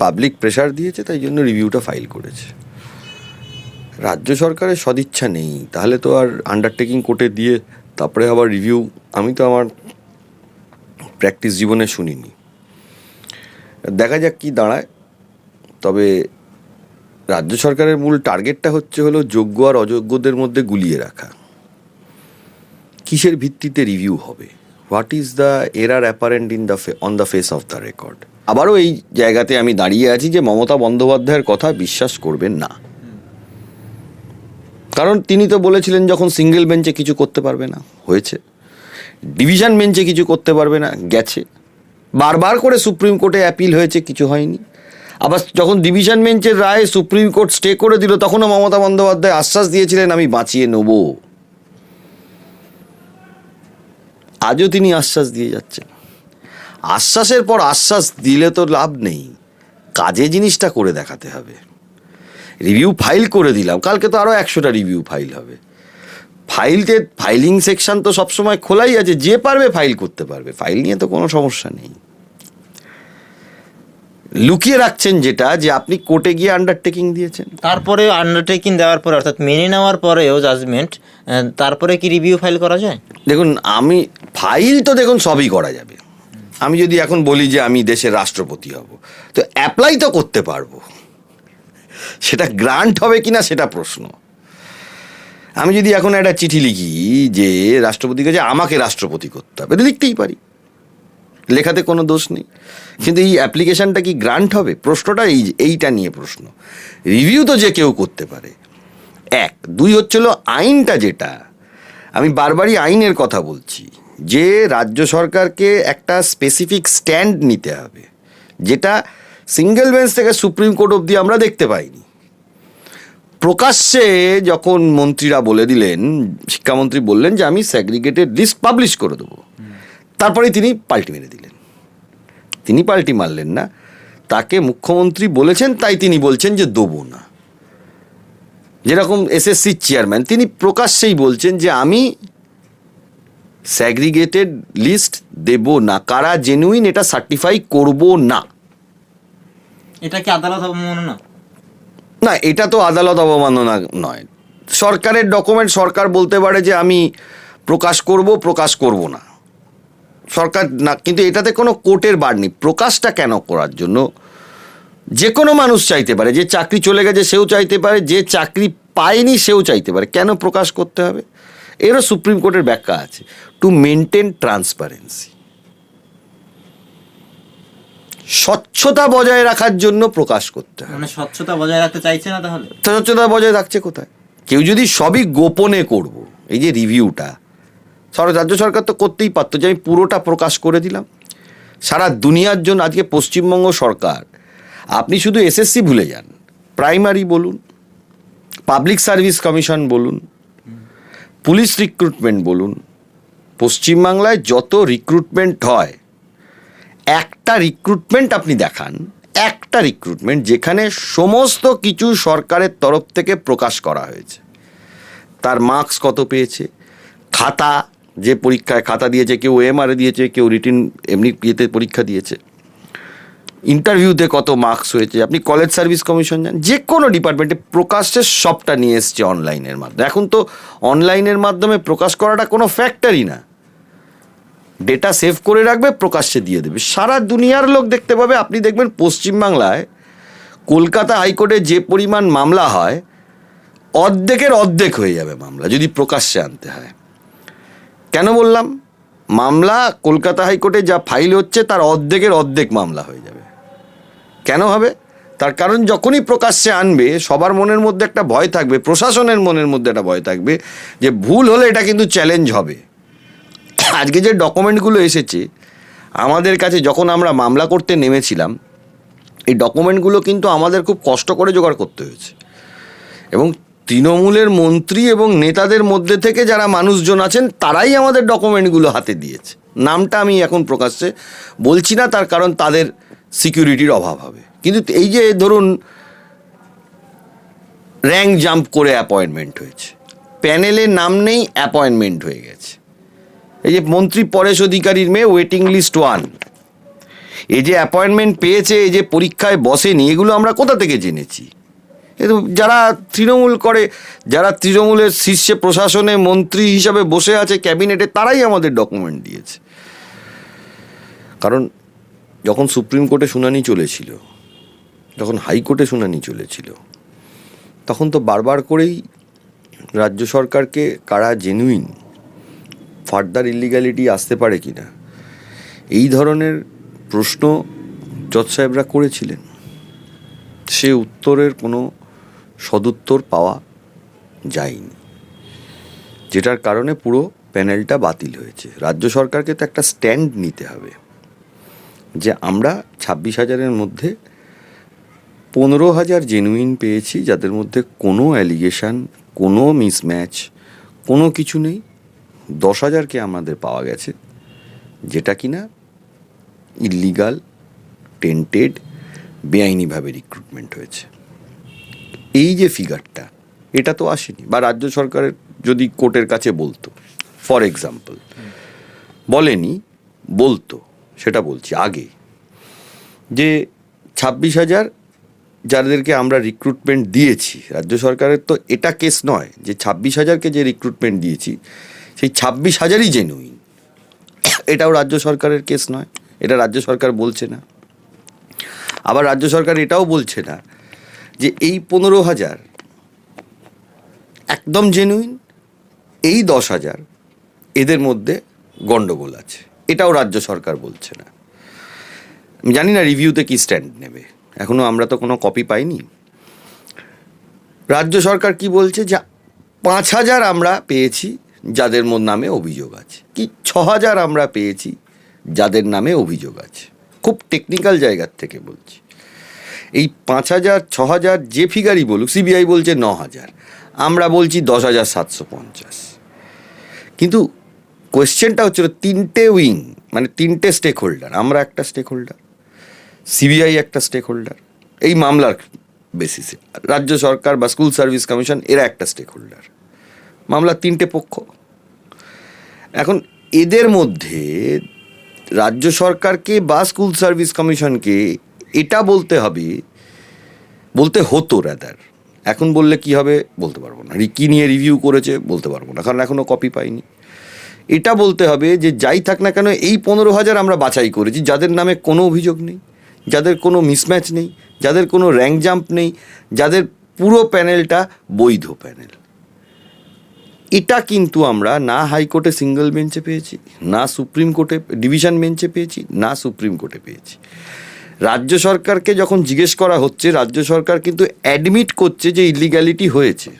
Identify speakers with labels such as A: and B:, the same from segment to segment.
A: Public pressure দিয়েছে, তাই জন্য রিভিউটা ফাইল করেছে। রাজ্য সরকারের সদিচ্ছা নেই, তাহলে তো আর আন্ডারটেকিং কোর্টে দিয়ে তারপরে আবার রিভিউ আমি তো আমার প্র্যাকটিস জীবনে শুনিনি। দেখা যাক কি দাঁড়ায়, তবে রাজ্য সরকারের মূল টার্গেটটা হচ্ছে হলো যোগ্য আর অযোগ্যদের মধ্যে গুলিয়ে রাখা। কিসের ভিত্তিতে রিভিউ হবে? What is the error apparent in the on the face of the record আবারও এই জায়গাতে আমি দাঁড়িয়ে আছি যে মমতা বন্দ্যোপাধ্যায়ের কথা বিশ্বাস করবেন না। কারণ তিনি তো বলেছিলেন যখন সিঙ্গেল বেঞ্চে কিছু করতে পারবে না, হয়েছে। ডিভিশন বেঞ্চে কিছু করতে পারবে না, গেছে। বারবার করে সুপ্রিম কোর্টে অ্যাপিল হয়েছে, কিছু হয়নি। আবার যখন ডিভিশন বেঞ্চের রায় সুপ্রিম কোর্ট স্টে করে দিল, তখনও মমতা বন্দ্যোপাধ্যায় আশ্বাস দিয়েছিলেন, আমি বাঁচিয়ে নেব। আজও তিনি আশ্বাস দিয়ে যাচ্ছেন। আশ্বাসের পর আশ্বাস দিলে তো লাভ নেই। কাজে জিনিসটা করে দেখাতে হবে। রিভিউ ফাইল করে দিলাম। কালকে তো আরও একশোটা রিভিউ ফাইল হবে। ফাইলতে ফাইলিং সেকশন তো সবসময় খোলাই আছে। যে পারবে ফাইল করতে পারবে। ফাইল নিয়ে তো কোনো সমস্যা নেই। লুকিয়ে রাখছেন যেটা যে আপনি কোর্টে গিয়ে আন্ডারটেকিং দিয়েছেন।
B: তারপরে আন্ডারটেকিং দেওয়ার পরে অর্থাৎ মেনে নেওয়ার পরেও জাজমেন্ট তারপরে কি রিভিউ ফাইল করা যায়?
A: দেখুন আমি ফাইল তো দেখুন সবই করা যাবে। আমি যদি এখন বলি যে আমি দেশের রাষ্ট্রপতি হব, তো অ্যাপ্লাই তো করতে পারব। সেটা গ্রান্ট হবে কিনা সেটা প্রশ্ন। আমি যদি এখন একটা চিঠি লিখি যে রাষ্ট্রপতির কাছে আমাকে রাষ্ট্রপতি করতে হবে লিখতেই পারি। লেখাতে কোনো দোষ নেই। কিন্তু এই অ্যাপ্লিকেশনটা কি গ্রান্ট হবে? প্রশ্নটা এই এইটা নিয়ে প্রশ্ন। রিভিউ তো যে কেউ করতে পারে। এক। দুই হচ্ছিল আইনটা যেটা। আমি বারবারই আইনের কথা বলছি। যে রাজ্য সরকারকে একটা স্পেসিফিক স্ট্যান্ড নিতে হবে, যেটা সিঙ্গেল বেঞ্চ থেকে সুপ্রিম কোর্ট অবধি আমরা দেখতে পাইনি। প্রকাশ্যে যখন মন্ত্রীরা বলে দিলেন, শিক্ষামন্ত্রী বললেন যে আমি স্যাগ্রিগেটেড লিস্ট পাবলিশ করে দেবো। তারপরে তিনি পাল্টি মেরে দিলেন। তিনি পাল্টি মারলেন না। তাকে মুখ্যমন্ত্রী বলেছেন, তাই তিনি বলছেন যে দেবো না। যেরকম এসএসসির চেয়ারম্যান তিনি প্রকাশ্যেই বলছেন যে আমি স্যাগ্রিগেটেড লিস্ট দেব না। কারা জেনুইন এটা সার্টিফাই করব না।
B: এটা কি আদালত অবমাননা?
A: না এটা তো আদালত অবমাননা নয়। সরকারের ডকুমেন্ট সরকার বলতে পারে যে আমি প্রকাশ করব প্রকাশ করব না। সরকার না কিন্তু এটাতে কোনো কোর্টের বার নেই। প্রকাশটা কেন করার জন্য? যে কোনো মানুষ চাইতে পারে। যে চাকরি চলে গেছে সেও চাইতে পারে। যে চাকরি পায়নি সেও চাইতে পারে। কেন প্রকাশ করতে হবে? এরও সুপ্রিম কোর্টের ব্যাখ্যা আছে। টু মেনটেন ট্রান্সপারেন্সি স্বচ্ছতা বজায় রাখার জন্য প্রকাশ করতে হবে
B: মানে স্বচ্ছতা বজায় রাখতে চাইছে না তাহলে?
A: স্বচ্ছতা বজায় রাখছে কোথায়? কেউ যদি সবই গোপনে করব এই যে রিভিউটা সর রাজ্য সরকার তো করতেই পারতো যে আমি পুরোটা প্রকাশ করে দিলাম। সারা দুনিয়ার জন্য আজকে পশ্চিমবঙ্গ সরকার আপনি শুধু এসএসসি ভুলে যান প্রাইমারি বলুন পাবলিক সার্ভিস কমিশন বলুন পুলিশ রিক্রুটমেন্ট বলুন পশ্চিমবাংলায় যত রিক্রুটমেন্ট হয়, একটা রিক্রুটমেন্ট আপনি দেখান, একটা রিক্রুটমেন্ট যেখানে সমস্ত কিছু সরকারের তরফ থেকে প্রকাশ করা হয়েছে। তার মার্কস কত পেয়েছে? খাতা, যে পরীক্ষায় খাতা দিয়েছে, কেউ এমআরএ দিয়েছে, কেউ রিটিন এমনি ইয়েতে পরীক্ষা দিয়েছে। ইন্টারভিউতে কত মার্কস হয়েছে? আপনি কলেজ সার্ভিস কমিশন যান, যে কোনো ডিপার্টমেন্টে প্রকাশের সবটা নিয়ে এসছে অনলাইনের মাধ্যমে। এখন তো অনলাইনের মাধ্যমে প্রকাশ করাটা কোনো ফ্যাক্টরি না। ডেটা সেভ করে রাখবে, প্রকাশ্যে দিয়ে দেবে। সারা দুনিয়ার লোক দেখতে পাবে, আপনি দেখবেন পশ্চিমবাংলায় কলকাতা হাইকোর্টে যে পরিমাণ মামলা হয়, অর্ধেকের অর্ধেক হয়ে যাবে মামলা, যদি প্রকাশ্যে আনতে হয়। কেন বললাম? মামলা, কলকাতা হাইকোর্টে যা ফাইল হচ্ছে, তার অর্ধেকের অর্ধেক মামলা হয়ে যাবে। কেন হবে? তার কারণ যখনই প্রকাশ্যে আনবে, সবার মনের মধ্যে একটা ভয় থাকবে, প্রশাসনের মনের মধ্যে একটা ভয় থাকবে যে ভুল হলে এটা কিন্তু চ্যালেঞ্জ হবে। আজকে যে ডকুমেন্টগুলো এসেছে, আমাদের কাছে যখন আমরা মামলা করতে নেমেছিলাম, এই ডকুমেন্টগুলো কিন্তু আমাদের খুব কষ্ট করে জোগাড় করতে হয়েছে। এবং তৃণমূলের মন্ত্রী এবং নেতাদের মধ্যে থেকে যারা মানুষজন আছেন, তারাই আমাদের ডকুমেন্টগুলো হাতে দিয়েছে। নামটা আমি এখন প্রকাশ্যে বলছি না, তার কারণ তাদের সিকিউরিটির অভাব হবে। কিন্তু এই যে ধরুন র্যাঙ্ক জাম্প করে অ্যাপয়েন্টমেন্ট হয়েছে। প্যানেলে নাম নেই অ্যাপয়েন্টমেন্ট হয়ে গেছে। এই যে মন্ত্রী পরেশ অধিকারীর মেয়ে ওয়েটিং লিস্ট ওয়ান এই যে অ্যাপয়েন্টমেন্ট পেয়েছে, এই যে পরীক্ষায় বসেনি, এগুলো আমরা কোথা থেকে জেনেছি? যারা তৃণমূল করে, যারা তৃণমূলের শীর্ষে প্রশাসনে মন্ত্রী হিসাবে বসে আছে, ক্যাবিনেটে, তারাই আমাদের ডকুমেন্ট দিয়েছে। কারণ যখন সুপ্রিম কোর্টে শুনানি চলেছিল, যখন হাইকোর্টে শুনানি চলেছিল, তখন তো বারবার করেই রাজ্য সরকারকে কারা জেনুইন ফার্দার ইলিগ্যালিটি আসতে পারে কি না? এই ধরনের প্রশ্ন জজ সাহেবরা করেছিলেন। সে উত্তরের কোনো সদুত্তর পাওয়া যায়নি। যেটার কারণে পুরো প্যানেলটা বাতিল হয়েছে। রাজ্য সরকারকে তো একটা স্ট্যান্ড নিতে হবে যে আমরা ছাব্বিশ হাজারের মধ্যে পনেরো হাজার জেনুইন পেয়েছি, যাদের মধ্যে কোনো অ্যালিগেশন কোনো মিসম্যাচ কোনো কিছু নেই। দশ হাজারকে আমাদের পাওয়া গেছে, যেটা কিনা ইল্লিগাল টেন্টেড বেআইনিভাবে রিক্রুটমেন্ট হয়েছে। এই যে ফিগারটা এটা তো আসেনি, বা রাজ্য সরকারের যদি কোর্টের কাছে বলতো ফর এক্সাম্পল বলেনি, বলতো, সেটা বলছি আগে, যে ছাব্বিশ হাজার যাদেরকে আমরা রিক্রুটমেন্ট দিয়েছি, রাজ্য সরকারের তো এটা কেস নয়, যে ছাব্বিশ হাজারকে যে রিক্রুটমেন্ট দিয়েছি সেই ছাব্বিশ হাজারই জেনুইন এটাও রাজ্য সরকারের কেস নয়, এটা রাজ্য সরকার বলছে না। আবার রাজ্য সরকার এটাও বলছে না যে এই পনেরো হাজার একদম জেনুইন এই দশ হাজার এদের মধ্যে গন্ডগোল আছে। এটাও রাজ্য সরকার বলছে না। জানি না রিভিউতে কি স্ট্যান্ড নেবে। এখনও আমরা তো কোনো কপি পাইনি। রাজ্য সরকার কি বলছে যে পাঁচ হাজার আমরা পেয়েছি যাদের নামে অভিযোগ আছে। কি ছ হাজার আমরা পেয়েছি, যাদের নামে অভিযোগ আছে। খুব টেকনিক্যাল জায়গার থেকে বলছি। এই পাঁচ হাজার ছ হাজার যে ফিগারই বলুক সিবিআই বলছে ন হাজার, আমরা বলছি দশ হাজার সাতশো পঞ্চাশ। কিন্তু কোয়েশ্চেনটা হচ্ছিল তিনটে উইং মানে তিনটে স্টেক হোল্ডার আমরা একটা স্টেক হোল্ডার সিবিআই একটা স্টেক হোল্ডার এই মামলার বেসিসে রাজ্য সরকার বা স্কুল সার্ভিস কমিশন এরা একটা স্টেক হোল্ডার মামলার তিনটে পক্ষ। এখন এদের মধ্যে রাজ্য সরকারকে বা স্কুল সার্ভিস কমিশনকে এটা বলতে হবে, বলতে হতো রাদার এখন বললে কি হবে বলতে পারব না। কি নিয়ে রিভিউ করেছে বলতে পারব না, কারণ এখনও কপি পাইনি। এটা বলতে হবে যে যাই থাক না কেন এই পনেরো হাজার আমরা বাছাই করেছি, যাদের নামে কোনো অভিযোগ নেই, যাদের কোনো মিসম্যাচ নেই, যাদের কোনো র্যাঙ্ক জাম্প নেই, যাদের পুরো প্যানেলটা বৈধ প্যানেল এটা কিন্তু আমরা না হাইকোর্টে সিঙ্গেল বেঞ্চে পেয়েছি, না সুপ্রিম কোর্টে ডিভিশন বেঞ্চে পেয়েছি, না সুপ্রিম কোর্টে পেয়েছি। রাজ্য সরকারকে যখন জিজ্ঞেস করা হচ্ছে, রাজ্য সরকার কিন্তু অ্যাডমিট করছে যে ইলিগ্যালিটি হয়েছে।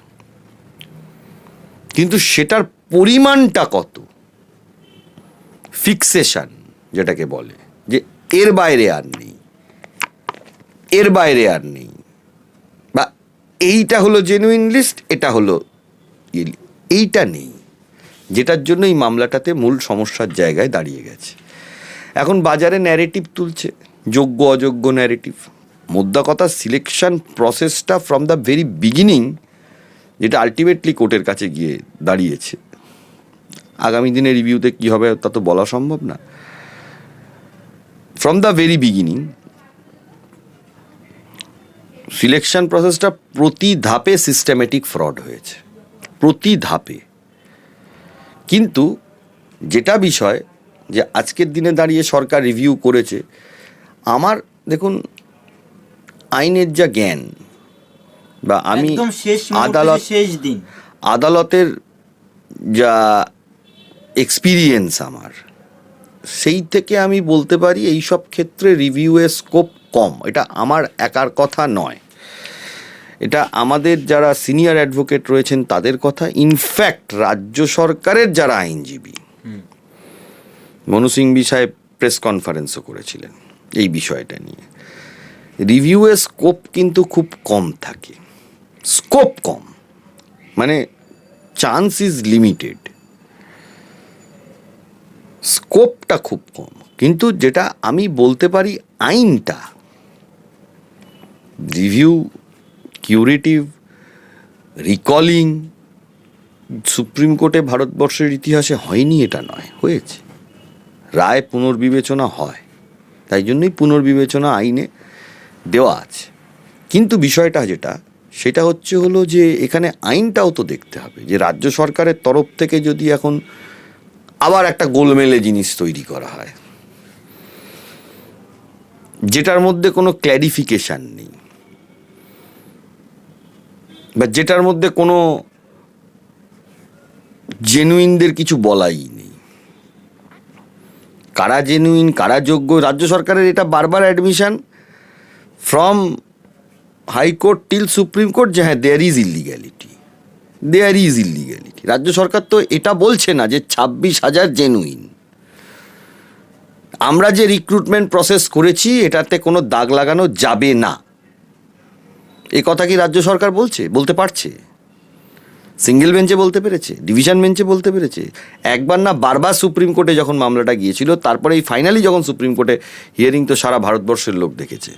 A: কিন্তু সেটার পরিমাণটা কত? ফিক্সেশন যেটাকে বলে, যে এর বাইরে আর নেই। এর বাইরে আর নেই। বা এইটা হলো জেনুইন লিস্ট এটা হলো ইল- এইটা নেই। যেটার জন্য এই মামলাটাতে মূল সমস্যার জায়গায় দাঁড়িয়ে গেছে। এখন বাজারে ন্যারেটিভ তুলছে, যোগ্য অযোগ্য ন্যারেটিভ মোদ্দা কথা সিলেকশন প্রসেসটা ফ্রম দ্য ভেরি বিগিনিং যেটা আলটিমেটলি কোর্টের কাছে গিয়ে দাঁড়িয়েছে। আগামী দিনে রিভিউতে কী হবে, তা তো বলা সম্ভব না। From the very beginning selection প্রসেসটা প্রতি ধাপে সিস্টেমেটিক ফ্রড হয়েছে। প্রতি ধাপে। কিন্তু যেটা বিষয় যে আজকের দিনে দাঁড়িয়ে সরকার রিভিউ করেছে আমার দেখুন আইনের যা জ্ঞান বা আমি
B: শেষ
A: আদালত
B: শেষ দিন।
A: আদালতের যা এক্সপিরিয়েন্স আমার সেই থেকে আমি বলতে পারি এই সব ক্ষেত্রে রিভিউয়ের স্কোপ কম। এটা আমার একার কথা নয়। এটা আমাদের যারা সিনিয়র অ্যাডভোকেট রয়েছেন, তাদের কথা। ইনফ্যাক্ট রাজ্য সরকারের যারা আইনজীবী, মনু সিংবি সাহেব প্রেস কনফারেন্সও করেছিলেন এই বিষয়টা নিয়ে। রিভিউয়ের স্কোপ কিন্তু খুব কম থাকে। স্কোপ কম। মানে চান্স ইজ লিমিটেড স্কোপটা খুব কম। কিন্তু যেটা আমি বলতে পারি, আইনটা। রিভিউ কিউরেটিভ রিকলিং সুপ্রিম কোর্টে ভারতবর্ষের ইতিহাসে হয়নি এটা নয়, হয়েছে। রায় পুনর্বিবেচনা হয়, তাই জন্যই পুনর্বিবেচনা আইনে দেওয়া আছে। কিন্তু বিষয়টা যেটা, সেটা হচ্ছে হলো যে এখানে আইনটাও তো দেখতে হবে যে রাজ্য সরকারের তরফ থেকে যদি এখন আবার একটা গোলমেলে জিনিস তৈরি করা হয়, যেটার মধ্যে কোনো ক্ল্যারিফিকেশান নেই। বা যেটার মধ্যে কোনো জেনুইনদের কিছু বলাই নেই। কারা জেনুইন কারা যোগ্য, রাজ্য সরকারের এটা বারবার admission from high court till supreme court যে হ্যাঁ দেয়ার ইজ ইলিগ্যালিটি দেয়ার ইজ ইলিগ্যালিটি রাজ্য সরকার তো এটা বলছে না যে ছাব্বিশ হাজার জেনুইন আমরা যে রিক্রুটমেন্ট প্রসেস করেছি, এটাতে কোনো দাগ লাগানো যাবে না। এ কথা কি রাজ্য সরকার বলছে? বলতে পারছে। সিঙ্গেল বেঞ্চে বলতে পেরেছে, ডিভিশন বেঞ্চে বলতে পেরেছে। একবার না বারবার সুপ্রিম কোর্টে যখন মামলাটা গিয়েছিল, তারপরে এই ফাইনালি যখন সুপ্রিম কোর্টে হিয়ারিং তো সারা ভারতবর্ষের লোক দেখেছে।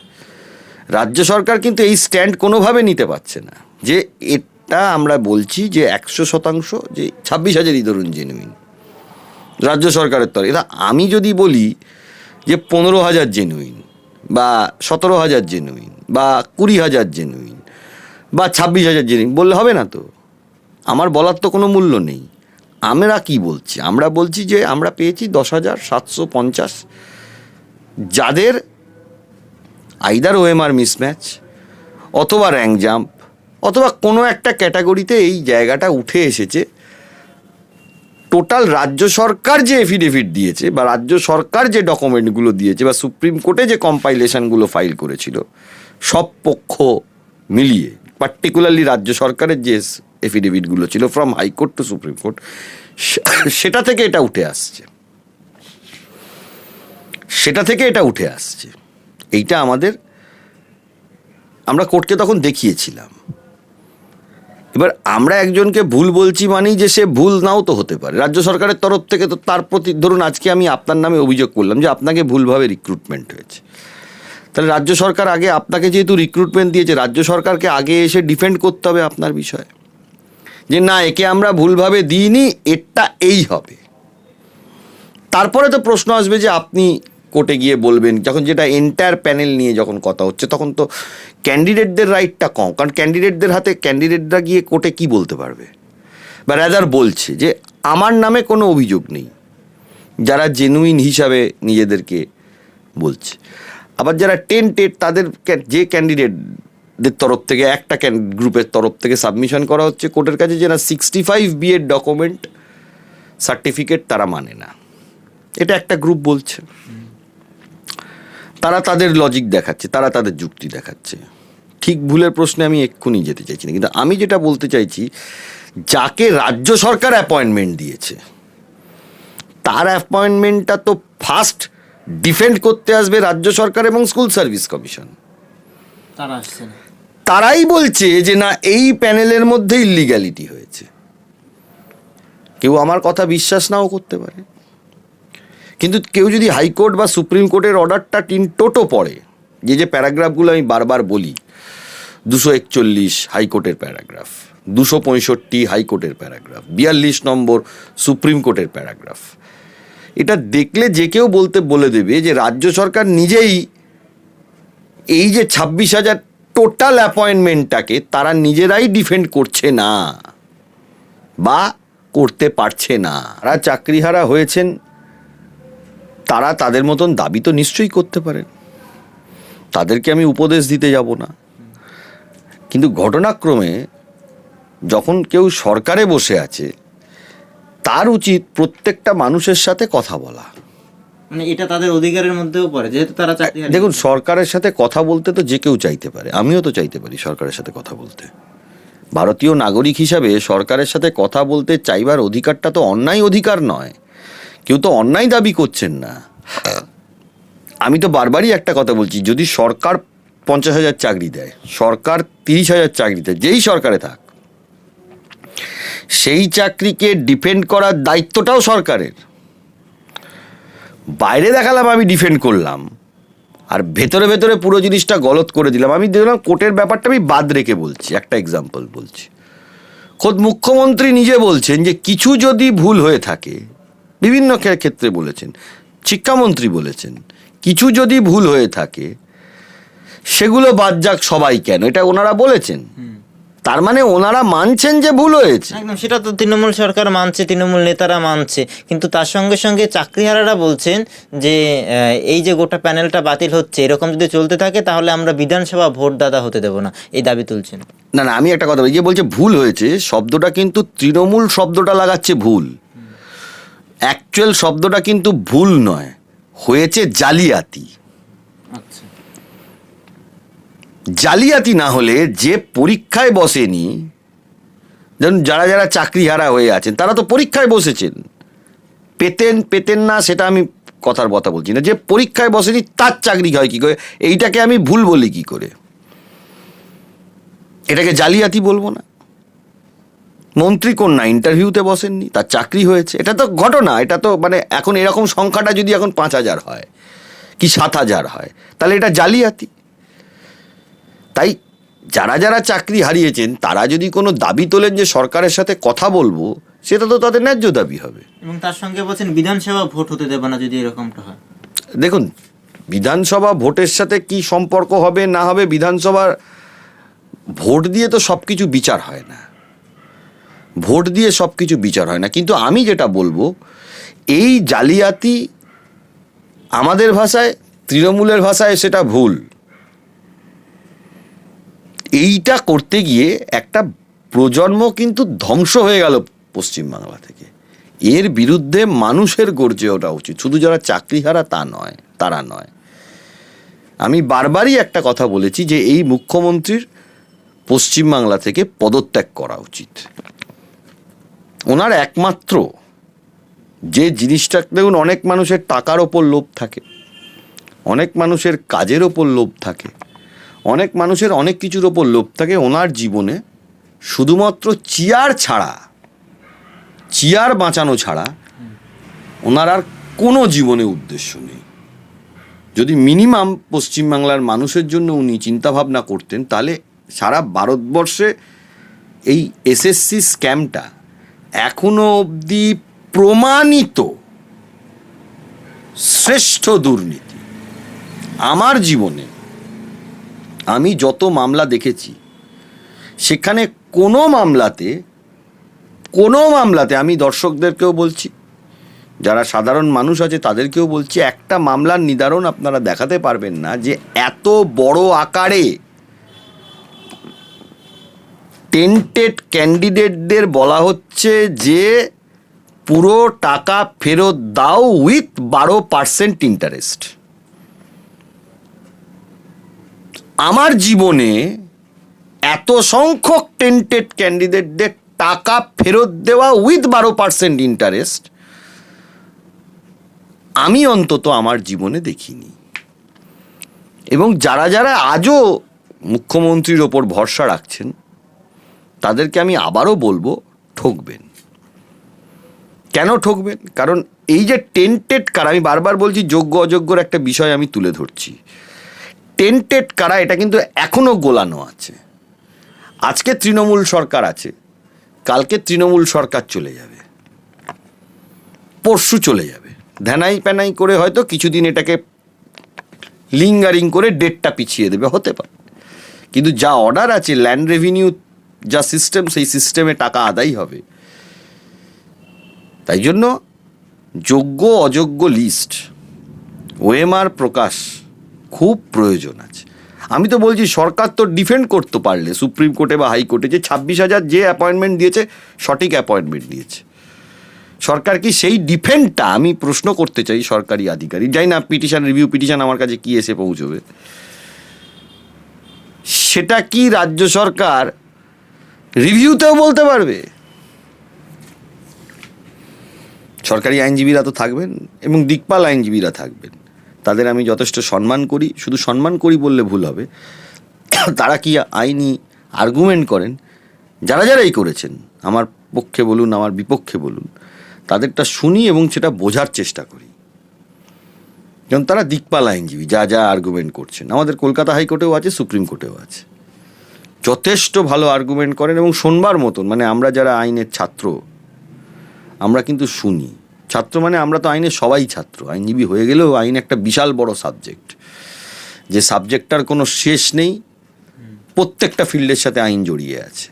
A: রাজ্য সরকার কিন্তু এই স্ট্যান্ড কোনোভাবে নিতে পারছে না। যে এটা আমরা বলছি যে একশো শতাংশ, যে ছাব্বিশ হাজারই ধরুন জেনুইন রাজ্য সরকারের তরফ, এটা আমি যদি বলি যে পনেরো হাজার জেনুইন বা সতেরো হাজার জেনুইন বা কুড়ি হাজার জেনুইন বা ছাব্বিশ হাজার জেনুইন বললে হবে না তো? আমার বলার তো কোনো মূল্য নেই। আমরা কি বলছি? আমরা বলছি যে আমরা পেয়েছি দশ হাজার সাতশো পঞ্চাশ। যাদের আইদার ওএমআর মিসম্যাচ অথবা র্যাঙ্ক জাম্প অথবা কোনো একটা ক্যাটাগরিতে এই জায়গাটা উঠে এসেছে টোটাল রাজ্য সরকার যে এফিডেভিট দিয়েছে বা রাজ্য সরকার যে ডকুমেন্টগুলো দিয়েছে বা সুপ্রিম কোর্টে যে কম্পাইলেশনগুলো ফাইল করেছিল সব পক্ষ মিলিয়ে পার্টিকুলারলি রাজ্য সরকারের যে এফিডেভিটগুলো ছিল from high court to supreme court সেটা থেকে এটা উঠে আসছে। সেটা থেকে এটা উঠে আসছে। এইটা আমাদের, আমরা কোর্টকে তখন দেখিয়েছিলাম। এবার আমরা একজনকে ভুল বলছি মানেই যে সে ভুল নাও তো হতে পারে। রাজ্য সরকারের তরফ থেকে তো তার প্রতি ধরুন আজকে আমি আপনার নামে অভিযোগ করলাম যে আপনাকে ভুলভাবে রিক্রুটমেন্ট হয়েছে। তাহলে রাজ্য সরকার আগে আপনাকে যেহেতু রিক্রুটমেন্ট দিয়েছে, রাজ্য সরকারকে আগে এসে ডিফেন্ড করতে হবে আপনার বিষয়ে। যে না, একে আমরা ভুলভাবে দিইনি এটা এই হবে। তারপরে তো প্রশ্ন আসবে যে আপনি কোর্টে গিয়ে বলবেন, যখন যেটা এন্টায়ার প্যানেল নিয়ে যখন কথা হচ্ছে, তখন তো ক্যান্ডিডেটদের রাইটটা কম। কারণ ক্যান্ডিডেটদের হাতে ক্যান্ডিডেটরা গিয়ে কোর্টে কি বলতে পারবে? বা রাদার বলছে যে, আমার নামে কোনো অভিযোগ নেই। যারা জেনুইন হিসাবে নিজেদেরকে বলছে। আবার যারা টেন্টেড, তাদের যে ক্যান্ডিডেটদের তরফ থেকে, একটা গ্রুপের তরফ থেকে সাবমিশন করা হচ্ছে কোর্টের কাছে যে না সিক্সটি ফাইভ বি এর ডকুমেন্ট সার্টিফিকেট তারা মানে না। এটা একটা গ্রুপ বলছে। তারা তাদের লজিক দেখাচ্ছে, তারা তাদের যুক্তি দেখাচ্ছে। ঠিক ভুলের প্রশ্নে আমি এক্ষুনি যেতে চাইছি না, কিন্তু আমি যেটা বলতে চাইছি, যাকে রাজ্য সরকার অ্যাপয়েন্টমেন্ট দিয়েছে, তার অ্যাপয়েন্টমেন্টটা তো ফার্স্ট ডিফেন্ড করতে আসবে রাজ্য সরকার এবং স্কুল সার্ভিস কমিশন।
B: তারা আসছে না।
A: তারাই বলছে যে না এই প্যানেলের মধ্যে ইলিগ্যালিটি হয়েছে। কেউ আমার কথা বিশ্বাস নাও করতে পারে। কিন্তু কেউ যদি হাইকোর্ট বা সুপ্রিম কোর্টের অর্ডারটা টিন টোটো পড়ে যে যে প্যারাগ্রাফগুলো আমি বারবার বলি দুশো একচল্লিশ হাইকোর্টের প্যারাগ্রাফ দুশো পঁয়ষট্টি হাইকোর্টের প্যারাগ্রাফ বিয়াল্লিশ নম্বর সুপ্রিম কোর্টের প্যারাগ্রাফ এটা দেখলে যে কেউ বলতে বলে দেবে যে রাজ্য সরকার নিজেই এই যে ছাব্বিশ হাজার টোটাল অ্যাপয়েন্টমেন্টটাকে তারা নিজেরাই ডিফেন্ড করছে না বা করতে পারছে না। তারা চাকরিহারা হয়েছেন, তারা তাদের মতন দাবি তো নিশ্চয়ই করতে পারেন। তাদেরকে আমি উপদেশ দিতে যাব না। কিন্তু ঘটনাক্রমে যখন কেউ সরকারে বসে আছে তার উচিত প্রত্যেকটা মানুষের সাথে কথা বলা।
B: মানে এটা তাদের অধিকারের মধ্যেও পড়ে যেহেতু তারা চাকরি
A: দেখুন সরকারের সাথে কথা বলতে তো যে কেউ চাইতে পারে। আমিও তো চাইতে পারি সরকারের সাথে কথা বলতে। ভারতীয় নাগরিক হিসাবে সরকারের সাথে কথা বলতে চাইবার অধিকারটা তো অন্যায় অধিকার নয়। কেউ তো অন্যায় দাবি করছেন না। আমি তো বারবারই একটা কথা বলছি যদি সরকার পঞ্চাশ হাজার চাকরি দেয় সরকার তিরিশ হাজার চাকরি দেয় যেই সরকারে থাক সেই চাকরিকে ডিপেন্ড করার দায়িত্বটাও সরকারের। বাইরে দেখালাম আমি ডিফেন্ড করলাম। আর ভেতরে ভেতরে পুরো জিনিসটা গলত করে দিলাম। আমি দেখলাম কোর্টের ব্যাপারটা আমি বাদ রেখে বলছি, একটা এক্সাম্পল বলছি। খোদ মুখ্যমন্ত্রী নিজে বলছেন যে, কিছু যদি ভুল হয়ে থাকে, বিভিন্ন ক্ষেত্রে বলেছেন, শিক্ষামন্ত্রী বলেছেন, কিছু যদি ভুল হয়ে থাকে, সেগুলো বাদ যাক সবাই কেন? এটা ওনারা বলেছেন। তার মানে ওনারা মানছেন যে ভুল হয়েছে?
B: একদম সেটা তো তৃণমূল সরকার মানছে তৃণমূল নেতারা মানছে। কিন্তু তার সঙ্গে সঙ্গে চাকরিহারারা বলছেন যে এই যে গোটা প্যানেলটা বাতিল হচ্ছে এরকম যদি চলতে থাকে তাহলে আমরা বিধানসভা ভোট দাদা হতে দেব না। এই দাবি তুলছেন।
A: না না আমি একটা কথা বলি যে বলছে ভুল হয়েছে শব্দটা কিন্তু তৃণমূল শব্দটা লাগাচ্ছে ভুল। অ্যাকচুয়াল শব্দটা কিন্তু ভুল নয় হয়েছে জালিয়াতি।
B: আচ্ছা।
A: জালিয়াতি না হলে যে পরীক্ষায় বসেনি, যেমন যারা যারা চাকরিহারা হয়ে আছেন, তারা তো পরীক্ষায় বসেছেন। পেতেন পেতেন না, সেটা আমি কথার কথা বলছি না। যে পরীক্ষায় বসেনি, তার চাকরি হয় কি করে? এইটাকে আমি ভুল বলি কি করে? এটাকে জালিয়াতি বলব না। মন্ত্রী কন্যা ইন্টারভিউতে বসেননি, তার চাকরি হয়েছে। এটা তো ঘটনা, এটা তো মানে এখন এরকম সংখ্যাটা যদি এখন পাঁচ হাজার হয়, কি সাত হাজার হয়, তাহলে এটা জালিয়াতি। তাই যারা যারা চাকরি হারিয়েছেন তারা যদি কোনো দাবি তোলেন যে সরকারের সাথে কথা বলব সেটা তো তাদের ন্যায্য দাবি হবে।
B: এবং তার সঙ্গে বলছেন বিধানসভা ভোট হতে দেব না যদি এরকমটা হয়।
A: দেখুন বিধানসভা ভোটের সাথে কি সম্পর্ক হবে না হবে বিধানসভার ভোট দিয়ে তো সব কিছু বিচার হয় না। ভোট দিয়ে সব কিছু বিচার হয় না। কিন্তু আমি যেটা বলব এই জালিয়াতি আমাদের ভাষায় তৃণমূলের ভাষায় সেটা ভুল। এইটা করতে গিয়ে একটা প্রজন্ম কিন্তু ধ্বংস হয়ে গেল পশ্চিমবাংলা থেকে। এর বিরুদ্ধে মানুষের গর্জে ওঠা উচিত। শুধু যারা চাকরিহারা তা নয়, তারা নয়। আমি বারবারই একটা কথা বলেছি যে এই মুখ্যমন্ত্রীর পশ্চিমবাংলা থেকে পদত্যাগ করা উচিত। ওনার একমাত্র যে জিনিসটা, দেখুন, অনেক মানুষের টাকার ওপর লোভ থাকে, অনেক মানুষের কাজের ওপর লোভ থাকে। অনেক মানুষের অনেক কিছুর ওপর লোভ থাকে ওনার জীবনে, শুধুমাত্র চেয়ার ছাড়া, চেয়ার বাঁচানো ছাড়া ওনার আর কোনো জীবনে উদ্দেশ্য নেই। যদি মিনিমাম পশ্চিমবাংলার মানুষের জন্য উনি চিন্তাভাবনা করতেন, তাহলে সারা ভারতবর্ষে এই এসএসসি স্ক্যামটা এখনও অবধি প্রমাণিত শ্রেষ্ঠ দুর্নীতি। আমার জীবনে আমি যত মামলা দেখেছি, সেখানে কোনো মামলাতে কোনো মামলাতে আমি দর্শকদেরকেও বলছি, যারা সাধারণ মানুষ আছে তাদেরকেও বলছি, একটা মামলার নিদারণ আপনারা দেখাতে পারবেন না যে এত বড় আকারে টেন্টেড ক্যান্ডিডেটদের বলা হচ্ছে যে পুরো টাকা ফেরত দাও উইথ বারো পার্সেন্ট ইন্টারেস্ট আমার জীবনে এত সংখ্যক টেন্টেড ক্যান্ডিডেটদের টাকা ফেরত দেওয়া উইথ বারো পার্সেন্ট ইন্টারেস্ট আমি অন্তত আমার জীবনে দেখিনি। এবং যারা যারা আজও মুখ্যমন্ত্রীর ওপর ভরসা রাখছেন, তাদেরকে আমি আবারও বলব, ঠকবেন। কেন ঠকবেন? কারণ এই যে টেন্টেড কার আমি বারবার বলছি যোগ্য অযোগ্যর একটা বিষয় আমি তুলে ধরছি। টেন্টেড কারা, এটা কিন্তু এখনও গোলানো আছে। আজকে তৃণমূল সরকার আছে, কালকে তৃণমূল সরকার চলে যাবে। পরশু চলে যাবে। ধ্যানাই প্যানাই করে হয়তো কিছুদিন এটাকে লিঙ্গারিং করে ডেটটা পিছিয়ে দেবে, হতে পারে। কিন্তু যা অর্ডার আছে, ল্যান্ড রেভিনিউ যা সিস্টেম, সেই সিস্টেমে টাকা আদায় হবে। তাই জন্য যোগ্য, অযোগ্য লিস্ট, ওএমআর প্রকাশ খুব প্রয়োজন আছে। আমি তো বলছি, সরকার তো ডিফেন্ড করতে পারলে, সুপ্রিম কোর্টে বা হাইকোর্টে যে ছাব্বিশ হাজার যে অ্যাপয়েন্টমেন্ট দিয়েছে, সঠিক অ্যাপয়েন্টমেন্ট দিয়েছে। সরকার কি সেই ডিফেন্ডটা আমি প্রশ্ন করতে চাই সরকারি আধিকারিক যাই না পিটিশন রিভিউ পিটিশন আমার কাছে কি এসে পৌঁছবে। সেটা কি রাজ্য সরকার রিভিউতেও বলতে পারবে? সরকারি আইনজীবীরা তো থাকবেন, এবং দিকপাল আইনজীবীরা থাকবেন। তাদের আমি যথেষ্ট সম্মান করি। শুধু সম্মান করি বললে ভুল হবে। তারা কি আইনি আর্গুমেন্ট করেন? যারা যারাই করেছেন, আমার পক্ষে বলুন, আমার বিপক্ষে বলুন, তাদেরটা শুনি এবং সেটা বোঝার চেষ্টা করি। যেমন তারা দিকপাল আইনজীবী, যা যা আর্গুমেন্ট করছেন। আমাদের কলকাতা হাইকোর্টেও আছে, সুপ্রিম কোর্টেও আছে। যথেষ্ট ভালো আর্গুমেন্ট করেন এবং শোনবার মতন মানে আমরা যারা আইনের ছাত্র, আমরা কিন্তু শুনি। ছাত্র মানে আমরা তো আইনে সবাই ছাত্র। আইনজীবী হয়ে গেলেও আইন একটা বিশাল বড় সাবজেক্ট যে সাবজেক্টটার কোনো শেষ নেই, প্রত্যেকটা ফিল্ডের সাথে আইন জড়িয়ে আছে।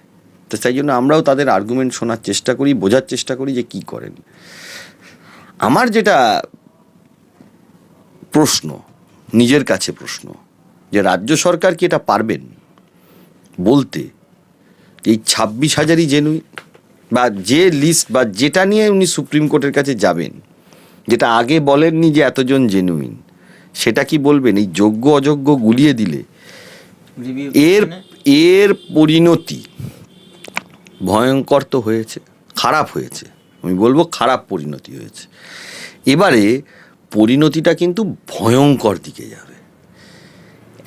A: তো তাই জন্য আমরাও তাদের আর্গুমেন্ট শোনার চেষ্টা করি, বোঝার চেষ্টা করি যে কি করেন। আমার যেটা প্রশ্ন, নিজের কাছে প্রশ্ন, যে রাজ্য সরকার কি এটা পারবেন বলতে? এই ছাব্বিশ হাজারই জেনুইন বা যে লিস্ট বা যেটা নিয়ে উনি সুপ্রিম কোর্টের কাছে যাবেন যেটা আগে বলেননি যে এতজন জেনুইন সেটা কি বলবেন? এই যোগ্য অযোগ্য গুলিয়ে দিলে এর এর পরিণতি ভয়ঙ্কর তো হয়েছে খারাপ হয়েছে। আমি বলব খারাপ পরিণতি হয়েছে। এবারে পরিণতিটা কিন্তু ভয়ঙ্কর দিকে যাবে।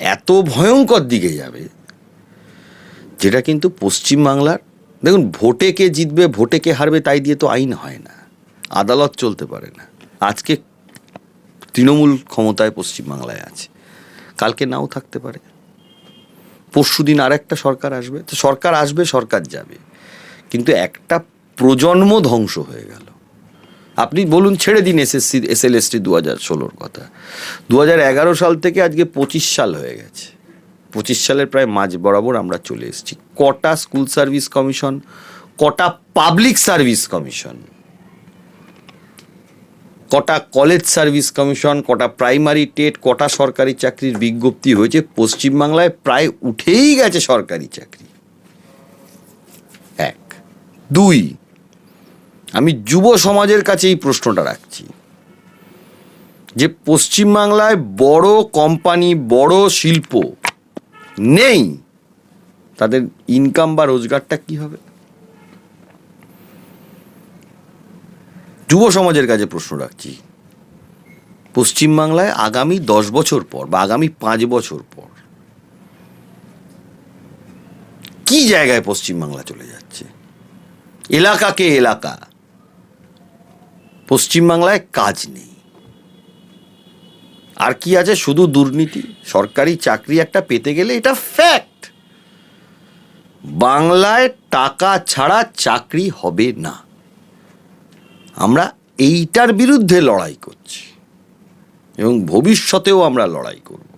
A: এত ভয়ঙ্কর দিকে যাবে যেটা কিন্তু পশ্চিমবাংলার দেখুন, ভোটে কে জিতবে, ভোটে কে হারবে, তাই দিয়ে তো আইন হয় না। আদালত চলতে পারে না। আজকে তৃণমূল ক্ষমতায় পশ্চিমবাংলায় আছে। কালকে নাও থাকতে পারে। পরশু দিন আর একটা সরকার আসবে। তো সরকার আসবে, সরকার যাবে। কিন্তু একটা প্রজন্ম ধ্বংস হয়ে গেল। আপনি বলুন, ছেড়ে দিন এসএসসি এস এল এসটি দু হাজার ষোলোর কথা। দু হাজার এগারো সাল থেকে আজকে পঁচিশ সাল হয়ে গেছে। পঁচিশ সালের প্রায় মাঝ বরাবর আমরা চলে এসেছি। কটা স্কুল সার্ভিস কমিশন, কটা পাবলিক সার্ভিস কমিশন, কটা কলেজ সার্ভিস কমিশন, কটা প্রাইমারি টেট, কটা সরকারি চাকরির বিজ্ঞপ্তি হয়েছে। পশ্চিমবাংলায় প্রায় উঠেই গেছে সরকারি চাকরি। এক। দুই, আমি যুব সমাজের কাছে এই প্রশ্নটা রাখছি। যে পশ্চিমবাংলায় বড় কোম্পানি, বড় শিল্প নেই। তাদের ইনকাম বা রোজগারটা কি হবে? যুব সমাজের কাছে প্রশ্ন রাখছি। পশ্চিমবাংলায় আগামী দশ বছর পর বা আগামী পাঁচ বছর পর কি জায়গায় পশ্চিমবাংলা চলে যাচ্ছে? এলাকাকে এলাকা? পশ্চিমবাংলায় কাজ নেই। আর কি আছে? শুধু দুর্নীতি, সরকারি চাকরি একটা পেতে গেলে এটা ফ্যাক্ট বাংলায় টাকা ছাড়া চাকরি হবে না। আমরা এইটার বিরুদ্ধে লড়াই করছি এবং ভবিষ্যতেও আমরা লড়াই করব।